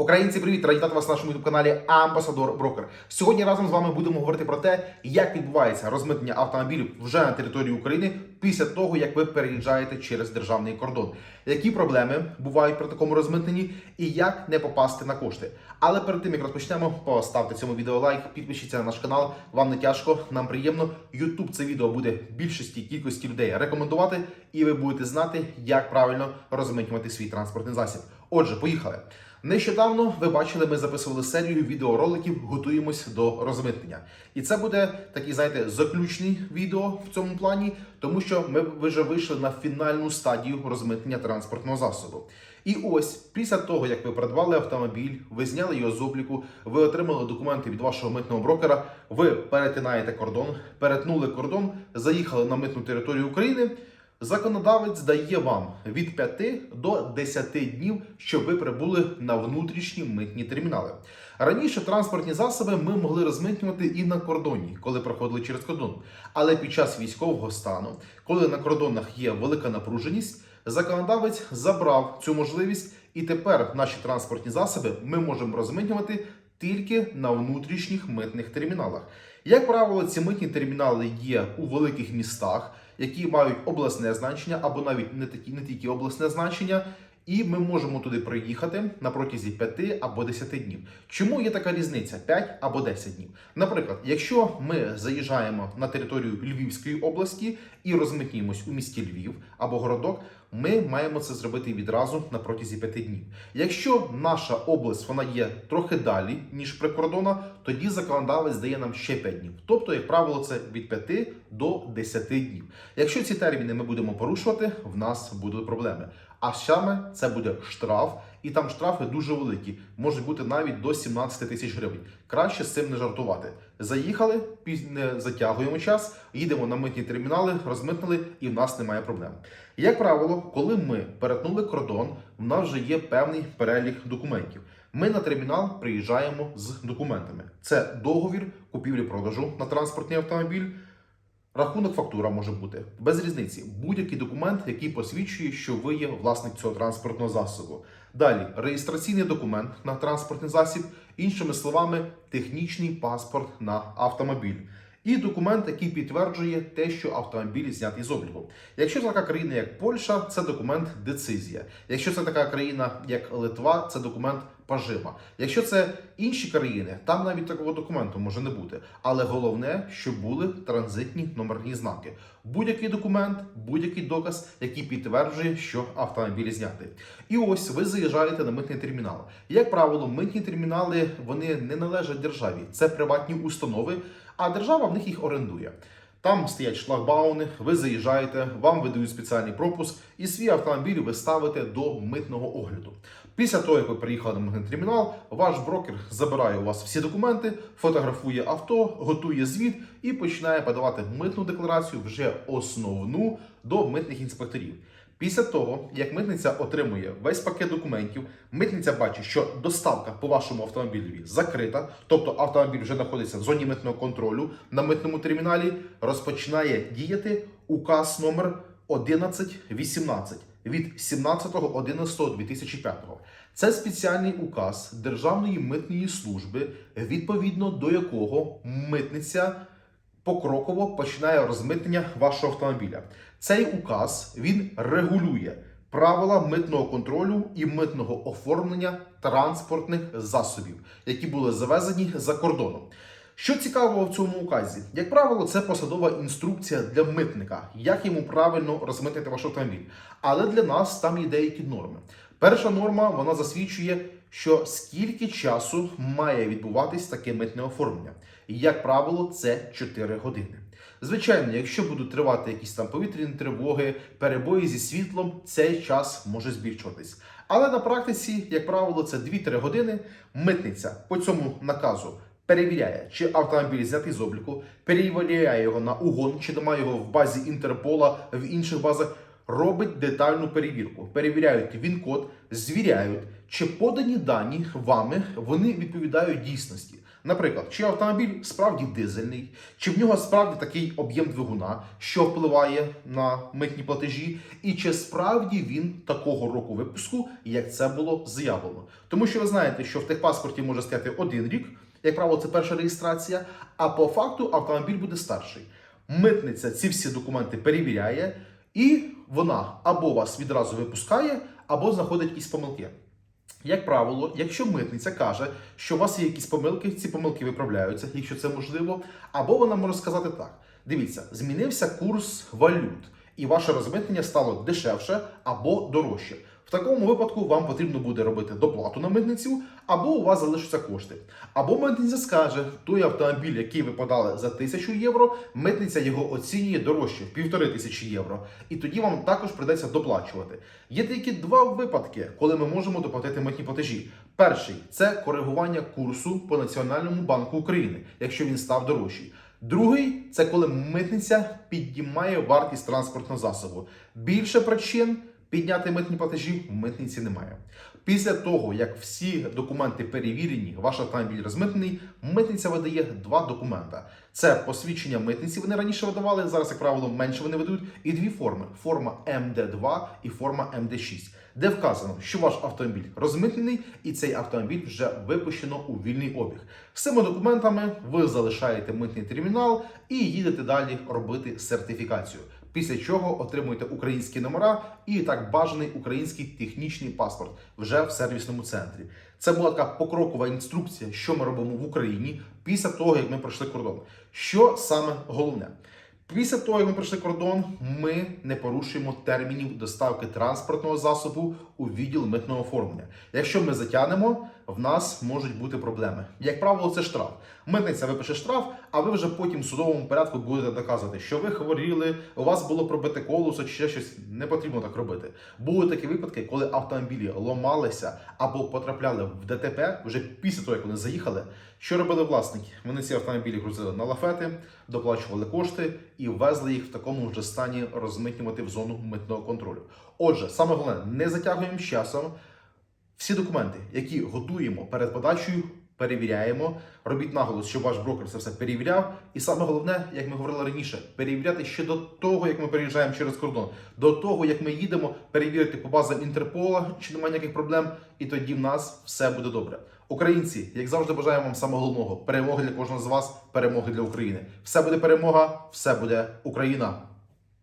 Українці, привіт! Раді вас на нашому каналі Амбасадор Брокер. Сьогодні разом з вами будемо говорити про те, як відбувається розмитнення автомобілів вже на території України після того, як ви переїжджаєте через державний кордон. Які проблеми бувають при такому розмитненні і як не попасти на кошти. Але перед тим як розпочнемо, поставте цьому відео лайк, підпишіться на наш канал. Вам не тяжко, нам приємно. YouTube це відео буде більшості кількості людей рекомендувати, і ви будете знати, як правильно розмитнювати свій транспортний засіб. Отже, поїхали. Нещодавно ви бачили, ми записували серію відеороликів, готуємось до розмитнення. І це буде такий, знаєте, заключний відео в цьому плані, тому що ми вже вийшли на фінальну стадію розмитнення транспортного засобу. І ось після того, як ви придбали автомобіль, ви зняли його з обліку, ви отримали документи від вашого митного брокера, ви перетинаєте кордон, перетнули кордон, заїхали на митну територію України. Законодавець дає вам від 5 до 10 днів, щоб ви прибули на внутрішні митні термінали. Раніше транспортні засоби ми могли розмитнювати і на кордоні, коли проходили через кордон. Але під час військового стану, коли на кордонах є велика напруженість, законодавець забрав цю можливість, і тепер наші транспортні засоби ми можемо розмитнювати тільки на внутрішніх митних терміналах. Як правило, ці митні термінали є у великих містах, які мають обласне значення або навіть не такі, не тільки обласне значення. І ми можемо туди приїхати на протязі 5 або 10 днів. Чому є така різниця 5 або 10 днів? Наприклад, якщо ми заїжджаємо на територію Львівської області і розмитнюємось у місті Львів або городок, ми маємо це зробити відразу на протязі 5 днів. Якщо наша область вона є трохи далі, ніж прикордонна, тоді законодавець дає нам ще 5 днів. Тобто, як правило, це від 5 до 10 днів. Якщо ці терміни ми будемо порушувати, в нас будуть проблеми. А саме це буде штраф, і там штрафи дуже великі, можуть бути навіть до 17 тисяч гривень. Краще з цим не жартувати. Заїхали, не затягуємо час, їдемо на митні термінали, розмитнили, і в нас немає проблем. Як правило, коли ми перетнули кордон, в нас вже є певний перелік документів. Ми на термінал приїжджаємо з документами. Це договір купівлі-продажу на транспортний автомобіль. Рахунок фактура може бути без різниці. Будь-який документ, який посвідчує, що ви є власник цього транспортного засобу. Далі реєстраційний документ на транспортний засіб, іншими словами, технічний паспорт на автомобіль. І документ, який підтверджує те, що автомобіль знятий з обліку. Якщо це така країна, як Польща, це документ децизія. Якщо це така країна, як Литва, це документ пажима. Якщо це інші країни, там навіть такого документу може не бути. Але головне, щоб були транзитні номерні знаки. Будь-який документ, будь-який доказ, який підтверджує, що автомобіль знятий. І ось ви заїжджаєте на митний термінал. Як правило, митні термінали вони не належать державі, це приватні установи, а держава в них їх орендує. Там стоять шлагбауни, ви заїжджаєте, вам видають спеціальний пропуск, і свій автомобіль ви ставите до митного огляду. Після того, як ви приїхали на митний термінал, ваш брокер забирає у вас всі документи, фотографує авто, готує звіт і починає подавати митну декларацію вже основну до митних інспекторів. Після того, як митниця отримує весь пакет документів, митниця бачить, що доставка по вашому автомобілю закрита, тобто автомобіль вже знаходиться в зоні митного контролю на митному терміналі, розпочинає діяти указ номер 1118 від 17.11.2005. Це спеціальний указ Державної митної служби, відповідно до якого митниця покроково починає розмитнення вашого автомобіля. Цей указ він регулює правила митного контролю і митного оформлення транспортних засобів, які були завезені за кордоном. Що цікавого в цьому указі? Як правило, це посадова інструкція для митника, як йому правильно розмитнити ваш автомобіль. Але для нас там є деякі норми. Перша норма вона засвідчує, що скільки часу має відбуватись таке митне оформлення. І, як правило, це 4 години. Звичайно, якщо будуть тривати якісь там повітряні тривоги, перебої зі світлом, цей час може збільшуватись. Але на практиці, як правило, це 2-3 години. Митниця по цьому наказу перевіряє, чи автомобіль знятий з обліку, перевіряє його на угон, чи немає його в базі Інтерпола, в інших базах. Робить детальну перевірку, перевіряють він-код, звіряють, чи подані дані вами вони відповідають дійсності. Наприклад, чи автомобіль справді дизельний, чи в нього справді такий об'єм двигуна, що впливає на митні платежі, і чи справді він такого року випуску, як це було заявлено. Тому що ви знаєте, що в техпаспорті може стояти один рік, як правило, це перша реєстрація, а по факту автомобіль буде старший. Митниця ці всі документи перевіряє, і вона або вас відразу випускає, або знаходить якісь помилки. Як правило, якщо митниця каже, що у вас є якісь помилки, ці помилки виправляються, якщо це можливо, або вона може сказати так: дивіться, змінився курс валют, і ваше розмитнення стало дешевше або дорожче. В такому випадку вам потрібно буде робити доплату на митницю, або у вас залишаться кошти. Або митниця скаже, той автомобіль, який ви подали за 1000 євро, митниця його оцінює дорожче в півтори тисячі євро. І тоді вам також придеться доплачувати. Є тільки два випадки, коли ми можемо доплатити митні платежі. Перший це коригування курсу по Національному банку України, якщо він став дорожчий. Другий це коли митниця піднімає вартість транспортного засобу. Більше причин підняти митні платежі в митниці немає. Після того, як всі документи перевірені, ваш автомобіль розмитнений, митниця видає два документа. Це посвідчення митниці. Вони раніше видавали, зараз, як правило, менше вони видають. І дві форми: форма МД2 і форма МД6, де вказано, що ваш автомобіль розмитнений, і цей автомобіль вже випущено у вільний обіг. З цими документами ви залишаєте митний термінал і їдете далі робити сертифікацію. Після чого отримуєте українські номера і так бажаний український технічний паспорт вже в сервісному центрі. Це була така покрокова інструкція, що ми робимо в Україні після того, як ми пройшли кордон. Що саме головне? Після того, як ми пройшли кордон, ми не порушуємо термінів доставки транспортного засобу у відділ митного оформлення. Якщо ми затягнемо, в нас можуть бути проблеми. Як правило, це штраф. Митниця випише штраф, а ви вже потім в судовому порядку будете доказувати, що ви хворіли, у вас було пробите колесо чи ще щось. Не потрібно так робити. Були такі випадки, коли автомобілі ломалися або потрапляли в ДТП вже після того, як вони заїхали. Що робили власники? Вони ці автомобілі грузили на лафети, доплачували кошти і везли їх в такому вже стані розмитнювати в зону митного контролю. Отже, саме головне, не затягуємо з часом. Всі документи, які готуємо перед подачею, перевіряємо. Робіть наголос, щоб ваш брокер це все перевіряв. І саме головне, як ми говорили раніше, перевіряти ще до того, як ми переїжджаємо через кордон, до того, як ми їдемо, перевірити по базам Інтерпола, чи немає ніяких проблем, і тоді в нас все буде добре. Українці, як завжди, бажаємо вам самого головного перемоги для кожного з вас, перемоги для України. Все буде перемога, все буде Україна.